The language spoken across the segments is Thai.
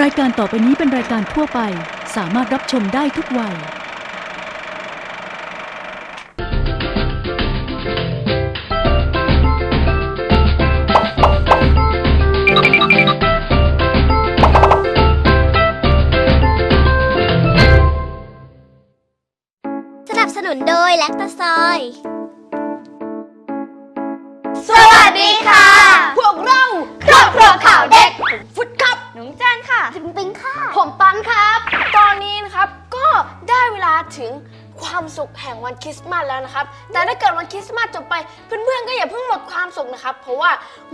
รายการต่อไปนี้เป็นรายการทั่วไป สามารถรับชมได้ทุกวัย สนับสนุนโดยแลคตาซอย สวัสดีค่ะ ปิงปิงค่ะ ผมปันครับ ตอนนี้นะครับก็ได้เวลาถึงความสุขแห่งวันคริสต์มาสแล้วนะครับ แต่ถ้าเกิดวันคริสต์มาสจบไปเพื่อนๆก็อย่าเพิ่งหมดความสุขนะครับ เพราะว่า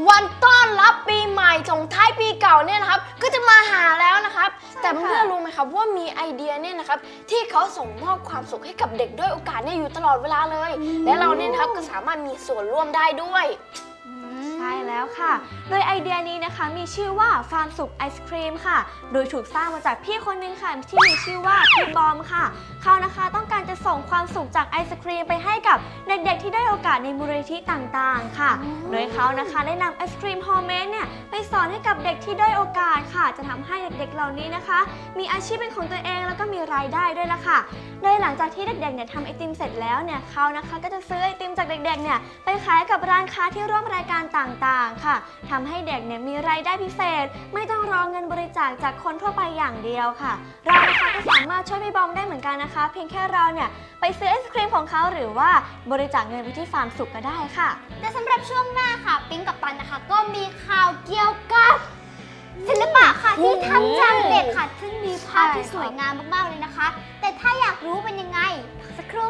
วันต้อนรับปีใหม่ส่งท้ายปีเก่าเนี่ยนะครับ ก็จะมาหาแล้วนะครับ แต่เพื่อนๆรู้ไหมครับว่ามีไอเดียเนี่ยนะครับที่เขาส่งมอบความสุขให้กับเด็กด้วยโอกาสเนี่ยอยู่ตลอดเวลาเลย และเราเนี่ยนะครับก็สามารถมีส่วนร่วมได้ด้วย โดยไอเดียนี้นะคะมีชื่อว่าฟาร์มสุขไอศครีมค่ะ โดยถูกสร้างมาจากพี่คนนึงค่ะที่มีชื่อว่าพี่บอมค่ะ เขานะคะต้องการจะส่งความสุขจากไอศครีมไปให้กับเด็กๆที่ได้อยโอกาสในมูลนิธิต่างๆ ค่ะ โดยเขานะคะได้นำไอศครีมโฮมเมดเนี่ยไปสอนให้กับเด็กที่ได้อยโอกาสค่ะ จะทำให้เด็กๆเหล่านี้นะคะ มีอาชีพเป็นของตัวเองแล้วก็มีรายได้ด้วยละค่ะโดยหลังจากที่เด็กๆเนี่ยทำไอติมเสร็จแล้วเนี่ยเขานะคะก็จะซื้อไอติมจากเด็กๆเนี่ยไปขายกับร้านค้าที่ร่วมรายการต่างๆ ค่ะทำให้เด็กเนี่ยมีรายได้พิเศษ ไม่ต้องรอเงินบริจาคจากคนทั่วไปอย่างเดียวค่ะ เรานะคะก็สามารถช่วยพี่บอมได้เหมือนกันนะคะ เพียงแค่เราเนี่ยไปซื้อไอศครีมของเขาหรือว่าบริจาคเงินไปที่ฟาร์มสุขก็ได้ค่ะ แต่สำหรับช่วงหน้าค่ะ ปิงกับปันนะคะ ก็มีข่าวเกี่ยวกับศิลปะค่ะที่ทำจากเด็กค่ะ ซึ่งมีภาพที่สวยงามมากๆเลยนะคะ แต่ถ้าอยากรู้เป็นยังไงพักสักครู่ค่ะ